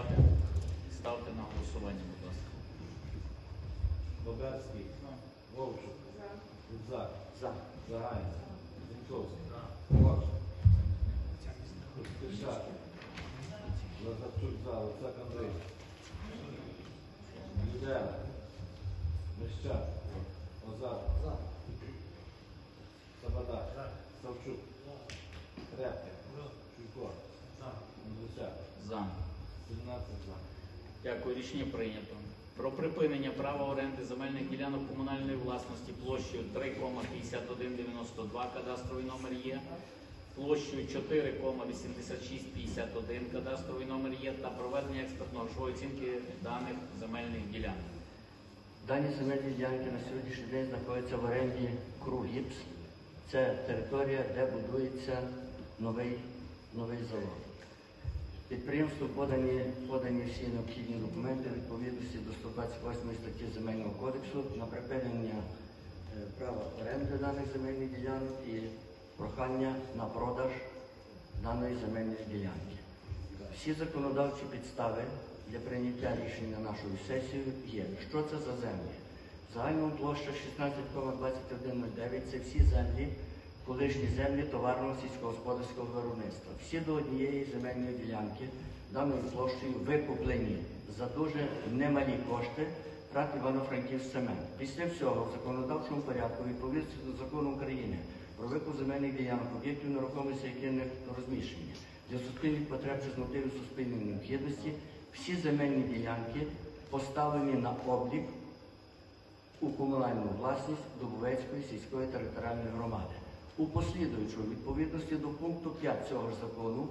голосувати? Ставте на голосування, будь ласка. Боберський. Вовчук. Гудзак. За. Загаєць. Зіньковський. Корж. Костишак. Лазарчук за. Луцак Андрій. Юдера. Мещак. Озар. Сабада. Савчук. Репка. Чуйко. Андрусяк. За. 17 за. Дякую, рішення прийнято. Про припинення права оренди земельних ділянок комунальної власності площею 3,5192 кадастровий номер є, площею 4,8651 кадастровий номер є та проведення експертно-грошової оцінки даних земельних ділянок. Дані земельні ділянки на сьогоднішній день знаходяться в оренді Кругіпс. Це територія, де будується новий, новий завод. Підприємству подані, подані всі необхідні документи відповідності до 128 статті Земельного кодексу на припинення е, права оренди даних земельних ділянок і прохання на продаж даної земельної ділянки. Всі законодавчі підстави для прийняття рішення нашою сесією є. Що це за землі? Загальна площа 16,2109 це всі землі, колишні землі товарного сільськогосподарського виробництва. Всі до однієї земельної ділянки даною площею викуплені за дуже немалі кошти ПРАТ Івано-Франківськ Цемент. Після всього в законодавчому порядку відповідно до закону України про викуп земельних ділянок об'єктів нерухомості, які не розміщені для суспільних потреб чи з мотивів суспільної необхідності, всі земельні ділянки поставлені на облік у комунальну власність Дубовецької сільської територіальної громади. У послідуючу відповідності до пункту 5 цього ж закону,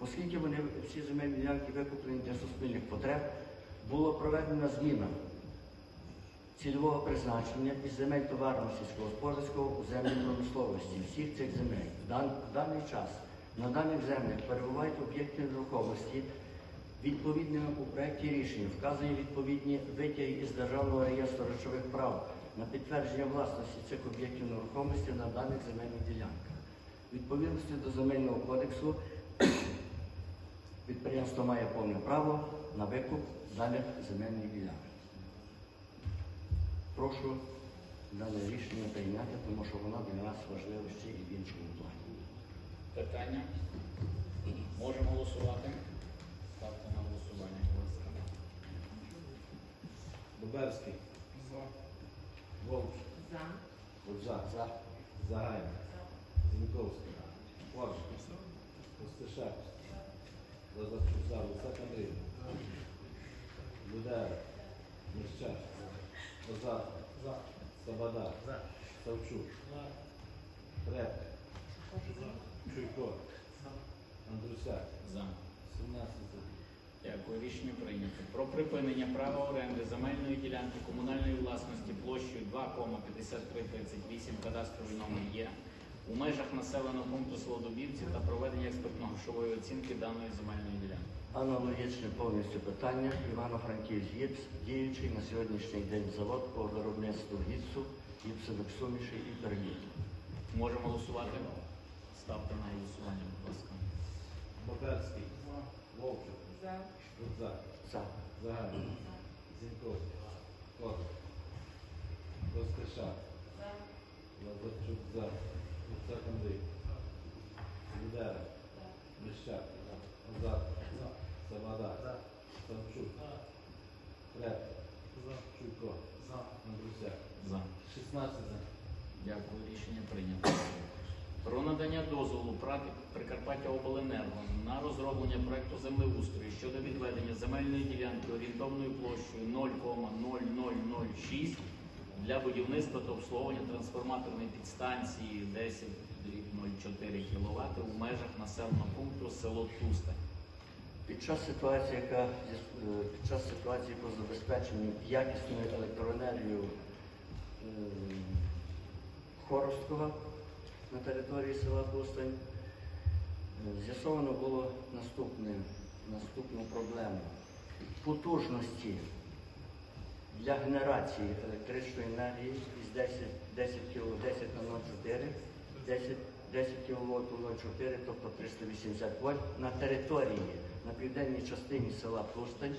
оскільки вони всі земельні ділянки викуплені для суспільних потреб, було проведена зміна цільового призначення із земель товарного сільськогосподарського у землі промисловості всіх цих земель. В даний час на даних землях перебувають об'єкти нерухомості. Відповідними у проєкті рішення вказані відповідні витяги із Державного реєстру речових прав на підтвердження власності цих об'єктів нерухомості на даних земельних ділянках. Відповідності до земельного кодексу підприємство має повне право на викуп даних земельних ділянок. Прошу дане рішення прийняти, тому що воно для нас важливе ще і в іншому плані. Питання? Можемо голосувати? Ставте на голосування, будь ласка. Вовчук. За. Гудзак. За. Загаєць. Зіньковський. Корж. Костишак. Лазарчук за. Луцак Андрій. Юдера. Мещак. Озар. Сабада. Савчук. Репка. Чуйко. Андрусяк. За. 17 за. Дякую, рішення прийнято. Про припинення права оренди земельної ділянки комунальної власності площею 2,5338 кадастровий номер є у межах населеного пункту Солодобівці та проведення експертно-грошової оцінки даної земельної ділянки. Аналогічне повністю питання. Івано-Франківськ ГІПС, діючий на сьогоднішній день завод по виробництву гіпсу, гіпсових сумішей і перліту. Можемо голосувати? Ставте на голосування, будь ласка. Боберський. Вовчук. За. Гудзак. За. Загаєць. Зіньковський. Корж. Костишак. За. Лазарчук за. Луцак Андрій. Юдера. Мещак. Озар. Савада. Савчук. Репка. Чуйко. Андрусяк. За. 16 за. Дякую, рішення прийнято. Про надання дозволу Прикарпаття Обленерго на розроблення проекту землеустрою щодо відведення земельної ділянки орієнтовною площею 0,0006 для будівництва та обслуговування трансформаторної підстанції 10,04 кВт у межах населеного пункту село Туста. Під час ситуації, яка е, під час ситуації по забезпеченню якісною електроенергією е, Хоросткова на території села Пустань, е, з'ясовано було наступне, наступну проблему. Потужності для генерації електричної енергії із 10, 10 кВт 10 на 0,4, 10, 10 кВт 0,4, тобто 380 вольт на території, на південній частині села Плустань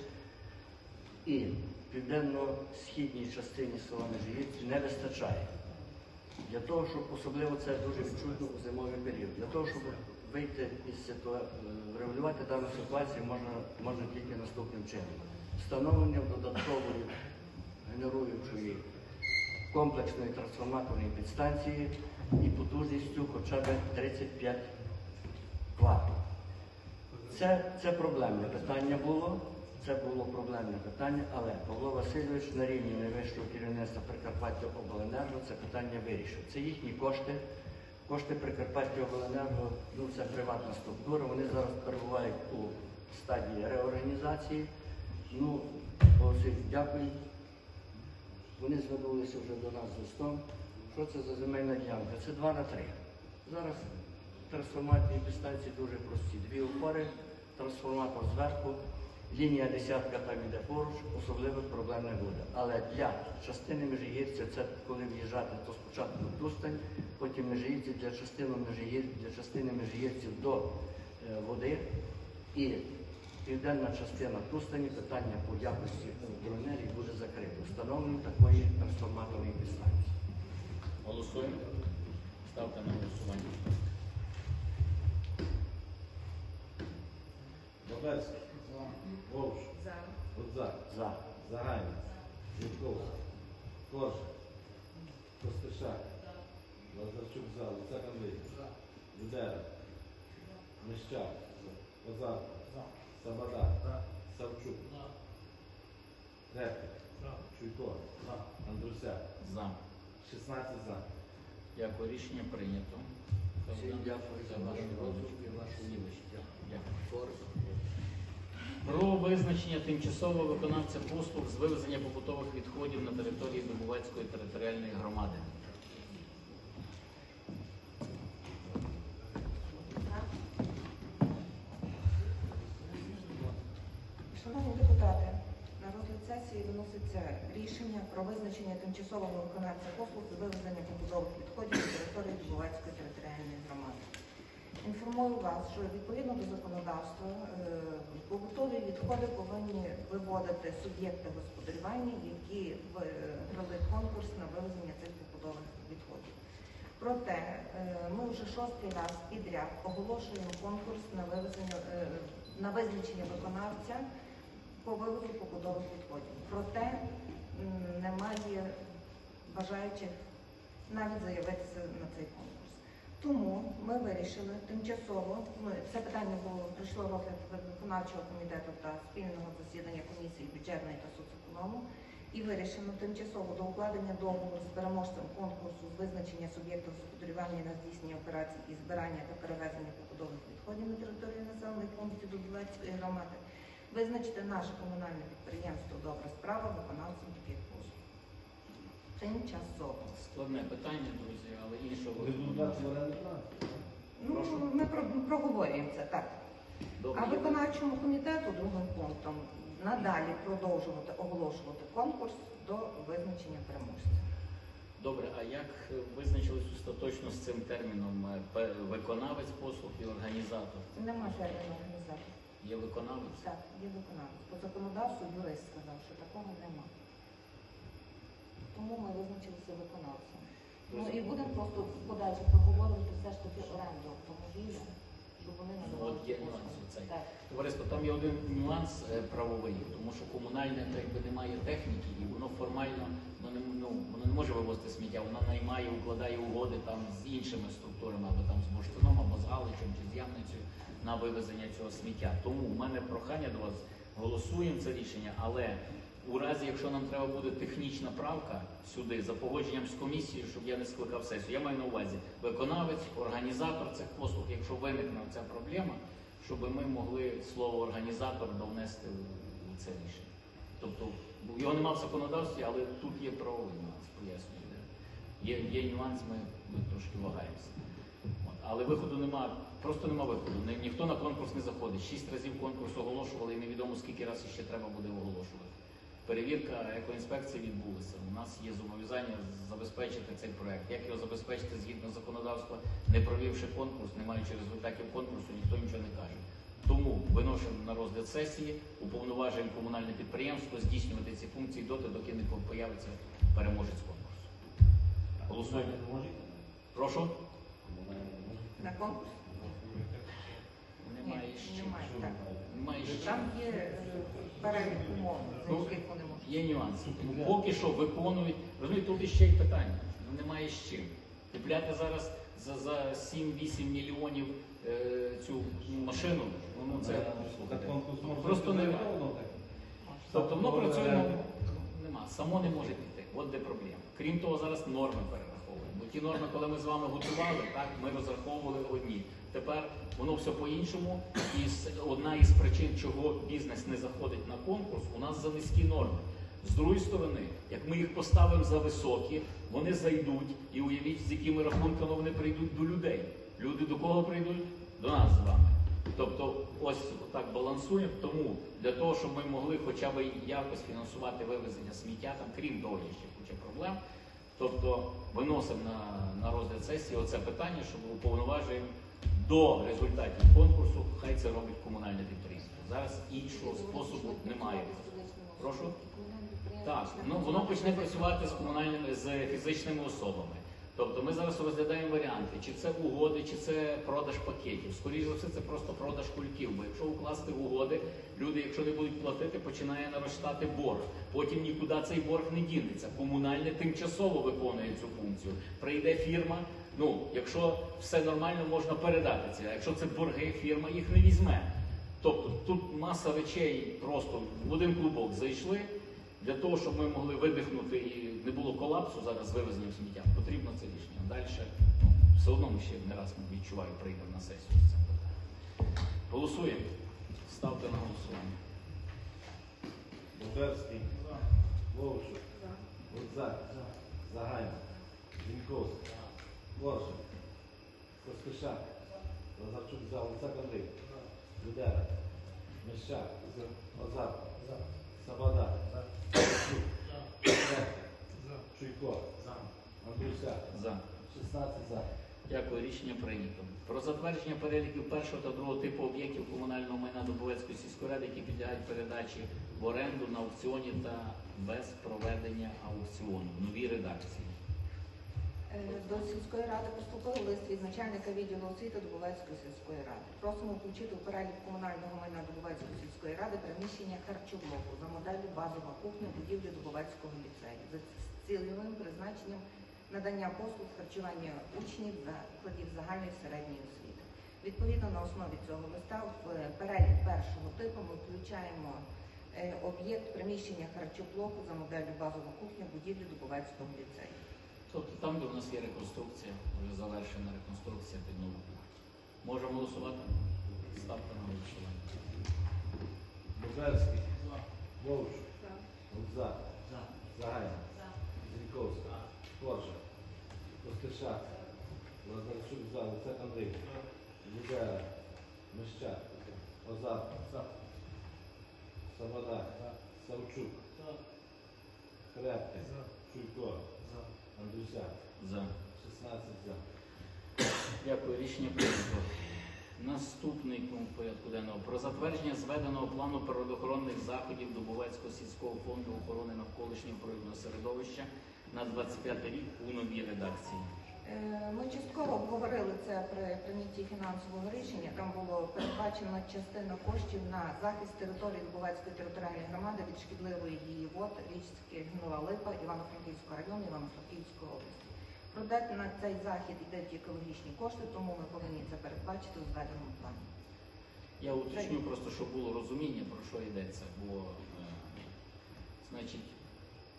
і південно-східній частині села Межигірці не вистачає. Для того, щоб особливо це дуже відчутно у зимовий період. Для того, щоб вийти із ситуації, врегулювати дану ситуацію можна, можна тільки наступним чином. Встановлення додаткової генеруючої комплексної трансформаторної підстанції і потужністю хоча б 35 Кват. Це, це проблемне питання було. Це було проблемне питання, але Павло Васильович на рівні найвищого керівництва Прикарпаття Обленерго це питання вирішив. Це їхні кошти. Кошти Прикарпаття Обленерго, ну це приватна структура. Вони зараз перебувають у стадії реорганізації. Ну, Олексій, дякую. Вони звернулися вже до нас з листом. Що це за земельна ділянка? Це 2 на 3. Зараз трансформації підстанції дуже прості. Дві опори, трансформатор зверху, лінія десятка там іде поруч, особливих проблем не буде. Але для частини Межигірця, це коли в'їжджати, то спочатку Тустань, потім Межигірці для частини Межигір, для частини Межигірців до е, води і південна частина Тустані питання по якості електроенергії буде закрито. Встановлення такої трансформаторної підстанції. Голосуємо. Ставте на голосування. Бабецький. Вовш. Гудзак. За. Загайник. Зінковський. Корж. Костишак. Лазарчук за. Луцак Андрій. Людера. Мищак. Козак. Сабада. Савчук. Репик. Чуйко. Андрусяк. За. 16 за. Дякую, рішення прийнято. Всім дякую за Це вашу розвитку і вашу Дякую. Про визначення тимчасового виконавця послуг з вивезення побутових відходів на території Дубовецької територіальної громади. Шановні депутати, на розгляд сесії виноситься рішення про визначення тимчасового виконавця послуг з вивезення побутових відходів на території Дубовецької територіальної громади. Інформую вас, що відповідно до законодавства е, побутові відходи повинні виводити суб'єкти господарювання, які виграли конкурс на вивезення цих побутових відходів. Проте е, ми вже шостий раз підряд оголошуємо конкурс на е, на визначення виконавця по вивозу побутових відходів. Проте немає бажаючих навіть заявитися на цей конкурс. Тому ми вирішили тимчасово, ми, це питання було прийшло розгляд виконавчого комітету та спільного засідання комісії бюджетної та соцеконому, і вирішено тимчасово до укладення договору з переможцем конкурсу з визначення суб'єктів господарювання на здійснення операцій і збирання та перевезення побутових відходів на території населених пунктів Дубовецької громади, визначити наше комунальне підприємство Добра справа виконавцем послуг. Тимчасово. Складне питання, друзі, але іншого план? Ну, ми про- проговорюємо це так. Добре. А виконавчому комітету другим пунктом надалі продовжувати оголошувати конкурс до визначення переможця. Добре, а як визначились остаточно з цим терміном е, виконавець послуг і організатор? Нема терміну організації. Є виконавець? Так, є виконавець. По законодавству юрист сказав, що такого нема. Тому ми визначилися виконавцем. Ну і будемо просто подальше проговорювати все ж таки оренду автомобіля, щоб вони Ну, надавали. от є послуги. нюанс. Так. Товариство, там є один нюанс е, правовий, тому що комунальне так якби немає техніки, і воно формально ну, не, ну, воно не може вивозити сміття, воно наймає, укладає угоди там з іншими структурами, або там з бурштином, або з Галичем, чи з Ямницею на вивезення цього сміття. Тому в мене прохання до вас, голосуємо це рішення, але у разі, якщо нам треба буде технічна правка сюди за погодженням з комісією, щоб я не скликав сесію, я маю на увазі виконавець, організатор цих послуг, якщо виникне ця проблема, щоб ми могли слово організатор довнести у це рішення. Тобто його нема в законодавстві, але тут є правовий нюанс, пояснюю. Є, є нюанс, ми, ми трошки вагаємося. Але виходу нема, просто нема виходу. Ні- ніхто на конкурс не заходить. Шість разів конкурс оголошували і невідомо скільки разів ще треба буде оголошувати. Перевірка екоінспекції відбулася. У нас є зобов'язання забезпечити цей проект. Як його забезпечити згідно законодавства, не провівши конкурс, не маючи результатів конкурсу, ніхто нічого не каже. Тому виношуємо на розгляд сесії, уповноважуємо комунальне підприємство здійснювати ці функції доти, доки не появиться переможець конкурсу. Голосуємо. Прошу. На конкурс? Немає ще. Немає, так. Там є е, перелік умов, за Ну, яких вони можуть. Є нюанси. Поки що виконують. Розумієте, тут іще й питання. Ну немає з чим. Купляти зараз за, за 7-8 мільйонів е, цю машину, ну це просто нереально. Тобто воно працює ну, нема, само не може піти. От де проблема. Крім того, зараз норми перераховуємо. Бо ті норми, коли ми з вами готували, так ми розраховували одні. Тепер воно все по-іншому. І одна із причин, чого бізнес не заходить на конкурс, у нас за низькі норми. З другої сторони, як ми їх поставимо за високі, вони зайдуть і уявіть, з якими рахунками вони прийдуть до людей. Люди до кого прийдуть? До нас з вами. Тобто, ось так балансуємо. Тому для того, щоб ми могли хоча б якось фінансувати вивезення сміття, там крім того, ще куча проблем. Тобто виносимо на, на розгляд сесії оце питання, щоб уповноважуємо до результатів конкурсу, хай це робить комунальне підприємство. Зараз іншого способу немає. Прошу? Так, ну воно почне працювати з комунальними з фізичними особами. Тобто ми зараз розглядаємо варіанти, чи це угоди, чи це продаж пакетів. Скоріше за все, це просто продаж кульків. Бо якщо укласти угоди, люди, якщо не будуть платити, починає наростати борг. Потім нікуди цей борг не дінеться. Комунальне тимчасово виконує цю функцію. Прийде фірма. Ну, якщо все нормально, можна передати це. А якщо це борги, фірма їх не візьме. Тобто тут маса речей просто в один клубок зайшли. Для того, щоб ми могли видихнути і не було колапсу зараз з вивезенням сміття, потрібно це рішення. Далі ну, все одно ми ще не раз відчуваю, прийдемо на сесію з цим питанням. Голосуємо. Ставте на голосування. Боберський. Вовчук. Гудзак. Загайна. Зіньковський. Воршин. Костишак. Лазарчук за. Луцак Андрій. Людера. Мещак. Озак. Сабада. Чуйко. Андрюся. За. 16 за. Дякую, рішення прийнято. Про затвердження переліків першого та другого типу об'єктів комунального майна Дубовецької сільської ради, які підлягають передачі в оренду на аукціоні та без проведення аукціону. Нові редакції. Е, До сільської ради поступив лист від начальника відділу освіти Дубовецької сільської ради. Просимо включити у перелік комунального майна Дубовецької сільської ради приміщення харчоблоку за моделлю базова кухня будівлі Дубовецького ліцею за цільовим призначенням надання послуг харчування учнів закладів загальної середньої освіти. Відповідно на основі цього листа в е, перелік першого типу ми включаємо е, об'єкт приміщення харчоблоку за моделлю базова кухня будівлі Дубовецького ліцею. Тобто там, де у нас є реконструкція, вже завершена реконструкція під нову кухню. Можемо голосувати? Ставте на голосування. Боберський. Вовчук. Гудзак. Загайна. Зіньковський. Воршин. Костишак. Лазарчук за. Луцак Андрій. Людера. Мещак. Озак. Сабада. Савчук. Крепкий. Чуйко. Андрюся. За. 16 за. Дякую, рішення прийнято. Наступний пункт порядку денного про затвердження зведеного плану природоохоронних заходів Дубовецького сільського фонду охорони навколишнього природного середовища на 25 рік у новій редакції. Е, Ми частково обговорили це при прийнятті фінансового рішення. Там було передбачено частина коштів на захист території Дубовецької територіальної громади від шкідливої її вод річки Гнила Липа Івано-Франківського району Івано-Франківської області. Продати на цей захід йдуть екологічні кошти, тому ми повинні це передбачити у зведеному плані. Я уточню просто, щоб було розуміння, про що йдеться. Бо, е, значить,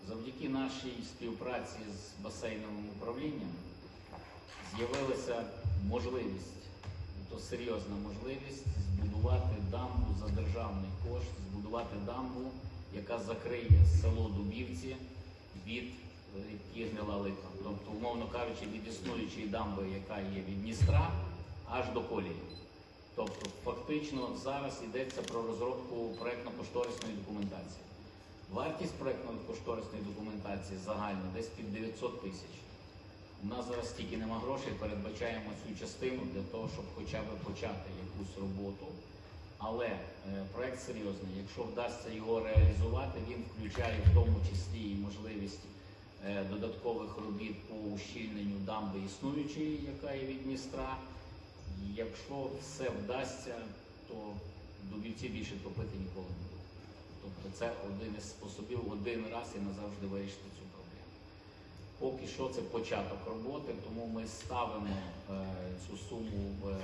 завдяки нашій співпраці з басейновим управлінням з'явилася можливість, то серйозна можливість збудувати дамбу за державний кошт, збудувати дамбу, яка закриє село Дубівці від е, ріки Гнила Липа. Тобто, умовно кажучи, від існуючої дамби, яка є від Дністра, аж до колії. Тобто, фактично зараз йдеться про розробку проєктно-кошторисної документації. Вартість проєктно-кошторисної документації загально десь під 900 тисяч. У нас зараз стільки нема грошей, передбачаємо цю частину для того, щоб хоча б почати якусь роботу. Але е, проект серйозний. Якщо вдасться його реалізувати, він включає в тому числі і можливість е, додаткових робіт по ущільненню дамби існуючої, яка є від Дністра. Якщо все вдасться, то дубівці більше топити ніколи не буде. Тобто це один із способів один раз і назавжди вирішити цю. Поки що це початок роботи, тому ми ставимо е, цю суму в. е,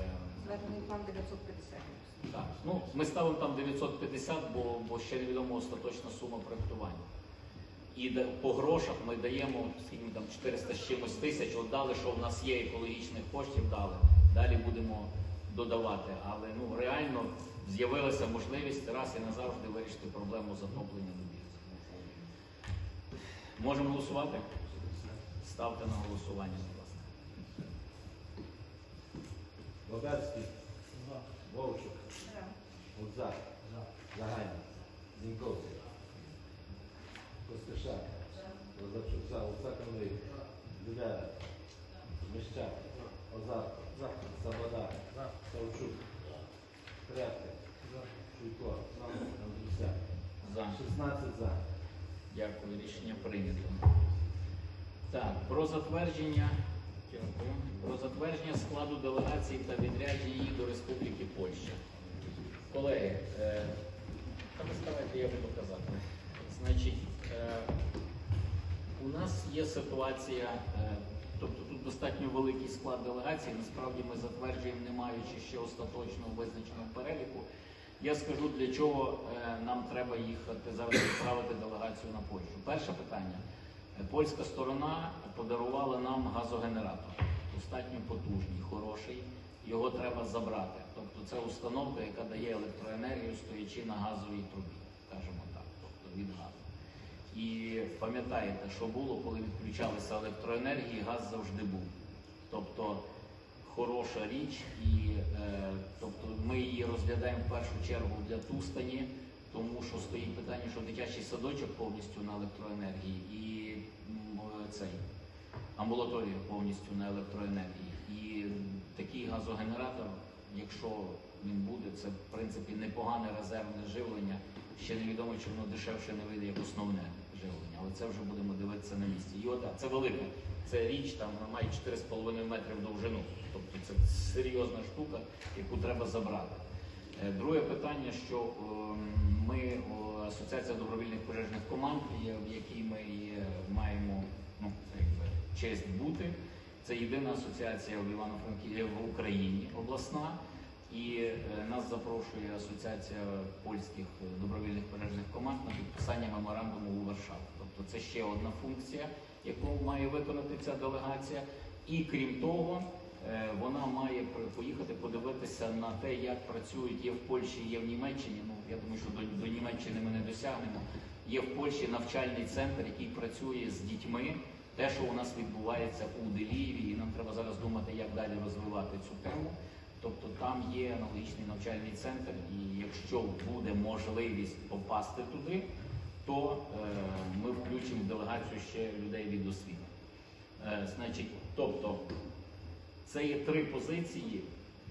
Звернений план 950. так, ну ми ставимо там 950, бо, бо ще невідомо остаточна сума проектування. І де- по грошах ми даємо скільки ми там 400 з чимось тисяч, от дали, що в нас є екологічних коштів, дали. Далі будемо додавати. Але ну реально з'явилася можливість раз і назавжди вирішити проблему затоплення дубівців. Можемо голосувати? Ставте на голосування, будь ласка. Боберський. Вовчук. Гудзак. Загайник. Зіньковський. Костишак. Лазарчук за. Андрій. Дудера. Міщак. Озарко. Сабода. Савчук. Тряпка. Шуйко. Андрюся. За. 16 за. Дякую, рішення прийнято. Так, про затвердження. Про затвердження складу делегації та відрядження їх до Республіки Польща. Колеги, е, ставайте, я буду казати. Значить, е, у нас є ситуація, е, тобто тут достатньо великий склад делегації. Насправді ми затверджуємо, не маючи ще остаточного визначеного переліку. Я скажу, для чого е, нам треба їхати зараз відправити делегацію на Польщу. Перше питання. Польська сторона подарувала нам газогенератор. Достатньо потужний, хороший. Його треба забрати. Тобто це установка, яка дає електроенергію, стоячи на газовій трубі, скажімо так, тобто від газу. І пам'ятаєте, що було, коли відключалися електроенергії, газ завжди був. Тобто хороша річ, і е, тобто ми її розглядаємо в першу чергу для Тустані, тому що стоїть питання, що дитячий садочок повністю на електроенергії і цей амбулаторія повністю на електроенергії. І такий газогенератор, якщо він буде, це в принципі непогане резервне живлення. Ще невідомо, чи воно дешевше не вийде як основне живлення, але це вже будемо дивитися на місці. Йода, це велика. Це річ, там вона має 4,5 метри в довжину. Тобто це серйозна штука, яку треба забрати. Е, Друге питання, що ем, ми, Асоціація добровільних пожежних команд, в якій ми маємо ну, це якби, честь бути. Це єдина асоціація в Івано-Франківську в Україні обласна. І е, нас запрошує Асоціація польських е, добровільних пожежних команд на підписання меморандуму у Варшаві. Тобто це ще одна функція, яку має виконати ця делегація. І крім того, е, вона має поїхати подивитися на те, як працюють є в Польщі, є в Німеччині. Ну я думаю, що до, до Німеччини ми не досягнемо. Є в Польщі навчальний центр, який працює з дітьми. Те, що у нас відбувається у Делієві, і нам треба зараз думати, як далі розвивати цю тему. Тобто там є аналогічний навчальний центр, і якщо буде можливість попасти туди, то е, ми включимо в делегацію ще людей від освіти. Е, значить, тобто це є три позиції.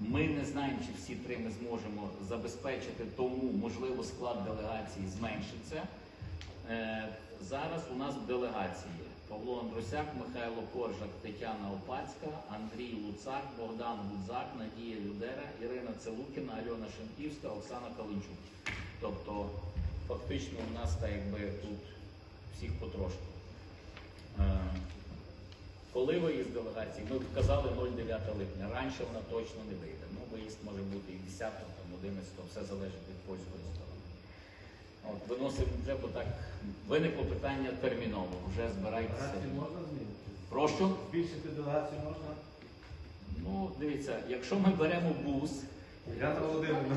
Ми не знаємо, чи всі три ми зможемо забезпечити, тому можливо склад делегації зменшиться. Е, зараз у нас в делегації Павло Андрусяк, Михайло Коржак, Тетяна Опацька, Андрій Луцак, Богдан Гудзак, Надія Людера, Ірина Целукіна, Альона Шенківська, Оксана Калинчук. Тобто, фактично, у нас так якби тут всіх потрошку. Е, коли виїзд делегації, ми вказали 09 липня. Раніше вона точно не вийде. Ну, виїзд може бути і 10, там, 11, все залежить від польської сторони. От, виносимо це, бо так виникло питання терміново. Вже збирайтеся. Делегацію можна змінити? Прошу. Збільшити делегацію можна? Ну, дивіться, якщо ми беремо бус, Яна Володимирівна.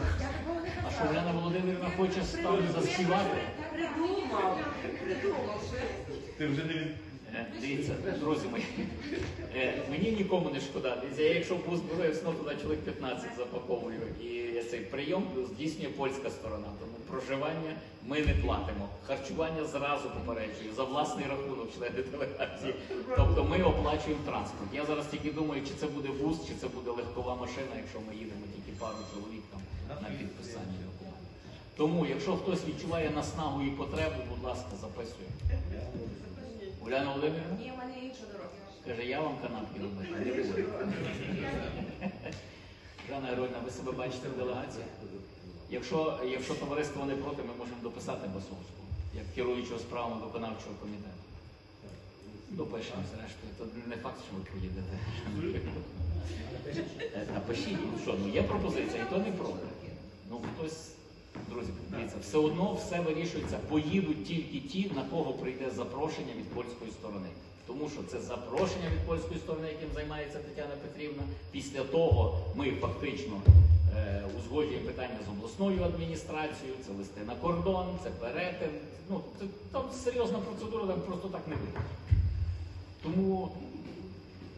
а що Уляна Володимирівна хоче стати заспівати? Придумав. Придумав. Ти вже не від... Е, Дивіться, друзі мої, е, мені нікому не шкода. Я якщо в бус беру, я все одно туди чоловік 15 запаковую. І цей прийом здійснює польська сторона. Тому проживання ми не платимо. Харчування зразу попереджую за власний рахунок члени делегації. Тобто ми оплачуємо транспорт. Я зараз тільки думаю, чи це буде бус, чи це буде легкова машина, якщо ми їдемо тільки пару чоловік там. на підписання. Тому, якщо хтось відчуває наснагу і потребу, будь ласка, записує. Уляна Володимирівна? Ні, в мене інша дорога. Каже, я вам канапки. Не буду. Жанна Герольна, ви себе бачите в делегації? Якщо, якщо товариство не проти, ми можемо дописати Басовську, як керуючого справами виконавчого комітету. Допишемо зрештою. То не факт, що ви поїдете. Напишіть, ну що, ну є пропозиція, і то не проти. Ну хтось, друзі, дивіться, все одно все вирішується. Поїдуть тільки ті, на кого прийде запрошення від польської сторони. Тому що це запрошення від польської сторони, яким займається Тетяна Петрівна. Після того ми фактично е, узгоджуємо питання з обласною адміністрацією, це листи на кордон, це перетин. Ну, це, там серйозна процедура, там просто так не вийде. Тому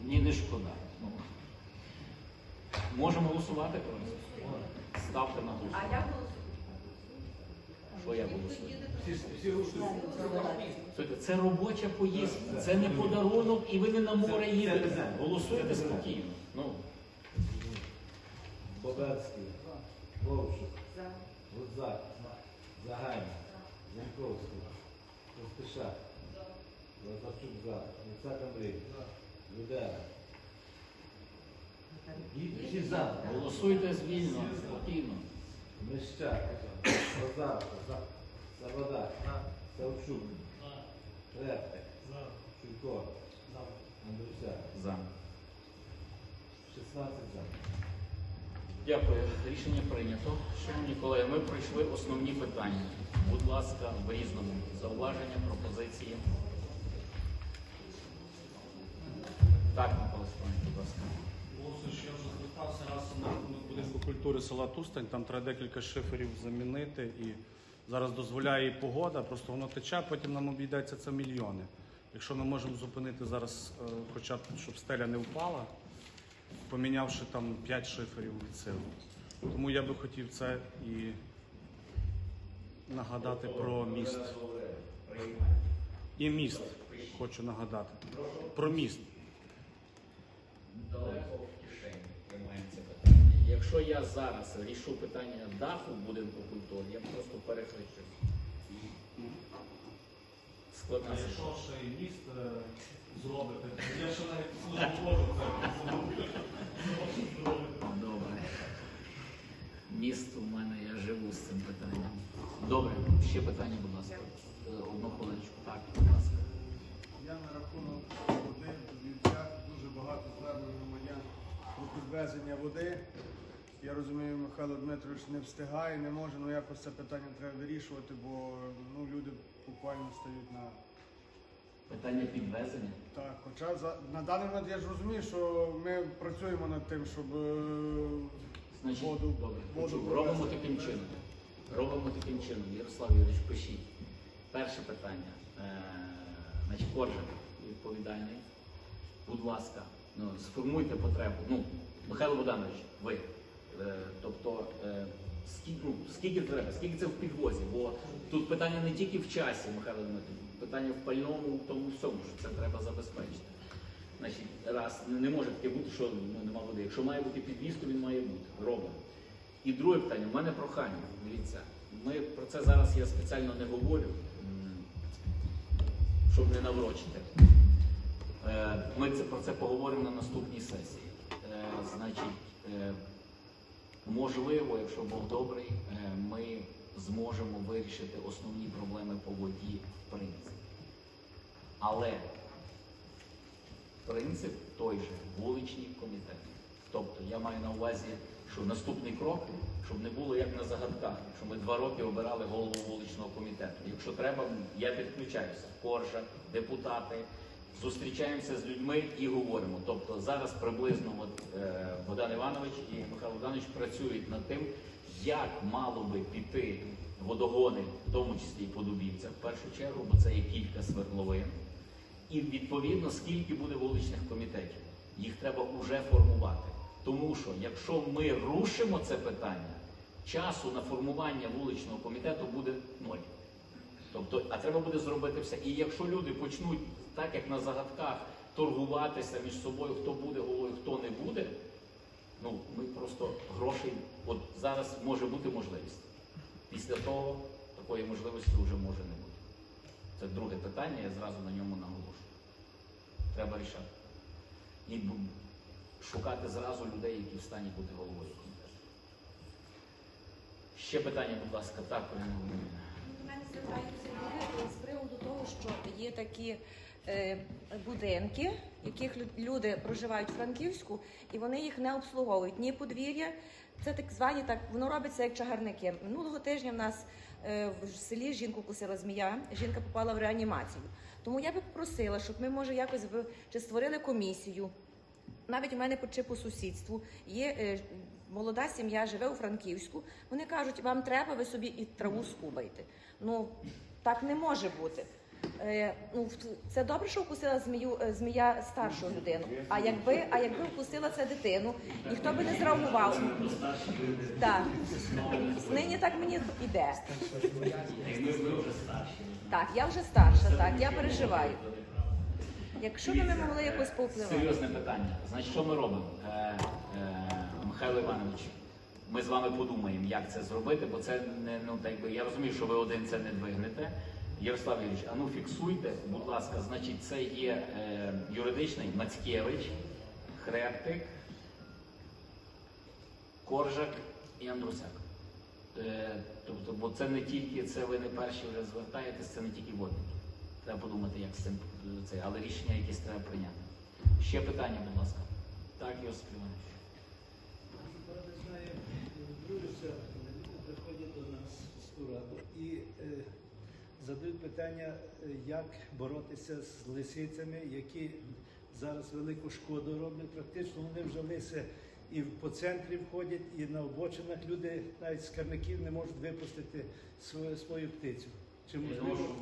ні, не шкода. Ну, можемо голосувати про це? Ставте на голосування. Що я голосую? Це робоча поїздка, це не подарунок, і ви не на море їдете. Голосуйте спокійно. Ну, Боберський, Вовчук, Гудзак, Загайна, Янковський, Поспішак, Лазарчук за, Луцак Андрій, Людера. Всі за. голосуйте звільно, спокійно. Мещак, Лазарко, Савода, Савчук, Рептик, Чуйко, Андрюся. За. 16 за. Дякую. Рішення прийнято. Шановні колеги, ми пройшли основні питання. Будь ласка, в різному. Зауваження, пропозиції. Так, Микола Степанович, будь ласка. Голосуючи, я вже звертався раз на будинку культури села Тустань. Там треба декілька шиферів замінити. І зараз дозволяє і погода, просто воно тече, потім нам обійдеться це мільйони. Якщо ми можемо зупинити зараз, е, хоча б щоб стеля не впала, помінявши там 5 шиферів від сили. Тому я би хотів це і нагадати про міст. І міст хочу нагадати. Про міст. Якщо я зараз рішу питання даху в будинку культури, я просто перехрещусь. Складна А якщо ситуація. ще і міст е, зробити, я ще навіть службу Божу Добре. Міст у мене, я живу з цим питанням. Добре, ще питання, будь ласка. Е, Одну хвилиночку. Так, будь ласка. Я на рахунок води в Вівцях дуже багато звернень громадян про підвезення води. Я розумію, Михайло Дмитрович не встигає, не може, ну якось це питання треба вирішувати, бо ну, люди буквально стають на Питання підвезення. так. Хоча за на даний момент я ж розумію, що ми працюємо над тим, щоб е, Значить, воду, добре. воду Почув. Робимо таким чином. Робимо таким чином. Ярослав Юрійович, пишіть. Перше питання. Е, значить, Коржик відповідальний. Будь ласка, ну, сформуйте потребу. Ну, Михайло Богданович, ви. Е, тобто, е, скільки, ну, скільки треба, скільки це в підвозі? Бо тут питання не тільки в часі, Михайло Дмитрович, питання в пальному, тому всьому, що це треба забезпечити. Значить, раз, не, може таке бути, що ну, нема води. Якщо має бути підвіз, то він має бути. Робимо. І друге питання, в мене прохання. Дивіться, ми про це зараз я спеціально не говорю, щоб не наврочити. Е, Ми про це поговоримо на наступній сесії. Значить, можливо, якщо Бог добрий, е, ми зможемо вирішити основні проблеми по воді в принципі. Але принцип той же вуличні комітети. Тобто я маю на увазі, що наступний крок, щоб не було як на загадках, що ми два роки обирали голову вуличного комітету. Якщо треба, я підключаюся. Коржа, депутати, зустрічаємося з людьми і говоримо. Тобто зараз приблизно от, е, Богдан Іванович і Михайло Богданович працюють над тим, як мало би піти водогони, в тому числі і по Дубівцях, в першу чергу, бо це є кілька свердловин. І відповідно, скільки буде вуличних комітетів. Їх треба вже формувати. Тому що якщо ми рушимо це питання, часу на формування вуличного комітету буде ноль. Тобто, а треба буде зробити все. І якщо люди почнуть, так як на загадках, торгуватися між собою, хто буде головою, хто не буде, Ну, ми просто грошей, от зараз може бути можливість. Після того такої можливості вже може не бути. Це друге питання, я зразу на ньому наголошую. Треба рішати. І шукати зразу людей, які в стані бути головою. Ще питання, будь ласка, так, Олена Володимирівна. До мене звертаються люди з приводу того, що є такі е, будинки, яких люди проживають в Франківську, і вони їх не обслуговують. Ні подвір'я, це так звані так, воно робиться як чагарники. Минулого тижня в нас е, в селі жінку кусила змія, жінка попала в реанімацію. Тому я би попросила, щоб ми, може, якось чи створили комісію. Навіть у мене чи по сусідству є е, молода сім'я, живе у Франківську. Вони кажуть, вам треба, ви собі і траву скубайте. Ну так не може бути. Е, ну, це добре, що вкусила змію, е, змія старшу людину. А якби, а якби вкусила це дитину, ніхто би не зреагував. Так. Нині так мені іде. Так, я вже старша, так, я переживаю. Якщо б ми могли якось повпливати. Серйозне питання. Значить, що ми робимо? Е, е, Михайло Іванович, ми з вами подумаємо, як це зробити, бо це не ну так би я розумію, що ви один це не двигнете. Ярослав Юрійович, а ну фіксуйте, будь ласка, значить, це є е, юридичний Мацькевич, Хрептик, Коржак і Андрусяк. Е, тобто, бо це не тільки, це ви не перші вже звертаєтесь, це не тільки водники. Треба подумати, як з цим е, це, але рішення якесь треба прийняти. Ще питання, будь ласка. Так, Йосип Іванович. Дружиться, люди приходять до нас сільську раду і е, задають питання, е, як боротися з лисицями, які зараз велику шкоду роблять. Практично вони вже лиси і по центрі входять, і на обочинах люди навіть з карників не можуть випустити свою, свою птицю. Чи можливо?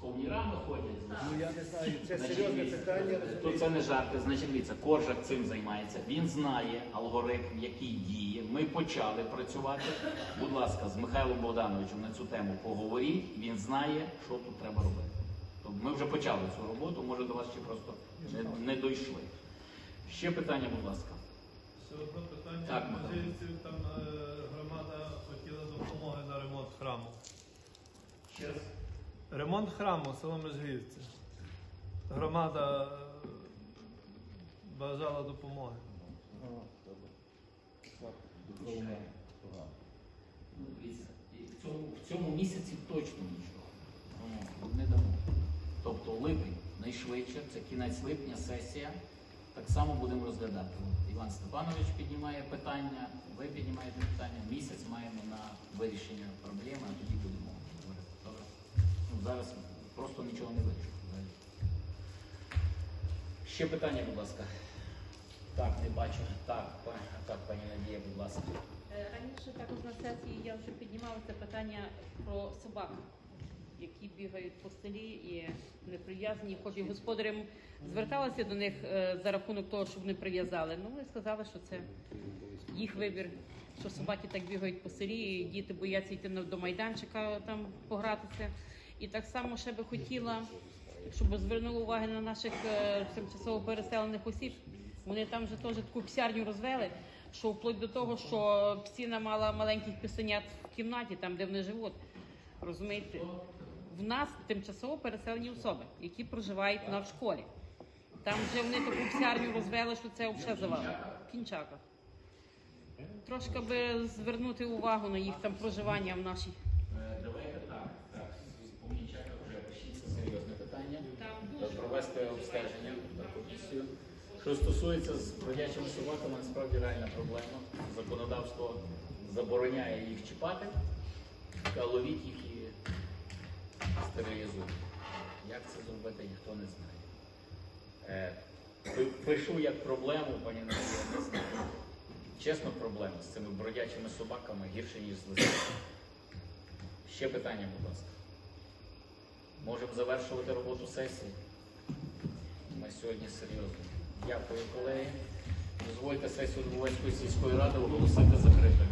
Ковнірами ходять. Ну я не знаю, це Значить, серйозне дивіться, питання. То це не жарти. Значить, дивіться, Коржак цим займається. Він знає алгоритм, який діє. Ми почали працювати. Будь ласка, з Михайлом Богдановичем на цю тему поговоріть. Він знає, що тут треба робити. Тобто ми вже почали цю роботу, може до вас ще просто не, не дійшли. Ще питання, будь ласка. Ще одне питання. Так, Михайло. там е, громада хотіла допомоги на ремонт храму. Ще раз. Ремонт храму село Межгірці. Громада е, бажала допомоги. В цьому, в цьому місяці точно нічого ну, не дамо. Тобто липень найшвидше, це кінець липня, сесія. Так само будемо розглядати. Іван Степанович піднімає питання, ви піднімаєте питання. Місяць маємо на вирішення проблеми, а тоді будемо зараз просто нічого не вирішимо. Ще питання, будь ласка. Так, не бачу. Так, так, пані Надія, будь ласка. Е, Раніше також на сесії я вже піднімала це питання про собак, які бігають по селі і не прив'язані. Хоч господарям зверталася до них е, за рахунок того, щоб не прив'язали. Ну, вони сказали, що це їх вибір, що собаки так бігають по селі, і діти бояться йти до майданчика там погратися. І так само ще би хотіла, щоб звернули увагу на наших е, тимчасово переселених осіб. Вони там вже теж таку псярню розвели, що вплоть до того, що псіна мала маленьких пісенят в кімнаті, там де вони живуть. Розумієте? В нас тимчасово переселені особи, які проживають на школі. Там вже вони таку псярню розвели, що це взагалі завал. В кінчаках. Трошки би звернути увагу на їх там проживання в нашій. Е, Давайте так, так. По Мінчаках вже пишіться серйозне питання. Там Е, Провести обстеження на комісію. Що стосується з бродячими собаками, насправді реальна проблема. Законодавство забороняє їх чіпати, а ловіть їх і стерилізують. Як це зробити, ніхто не знає. Е, Пишу як проблему, пані не знаю. Чесно, проблема з цими бродячими собаками гірше, ніж з лисицями. Ще питання, будь ласка. Можемо завершувати роботу сесії. Ми сьогодні серйозно. Дякую, колеги. Дозвольте сесію Дубовецької сільської ради оголосити закритою.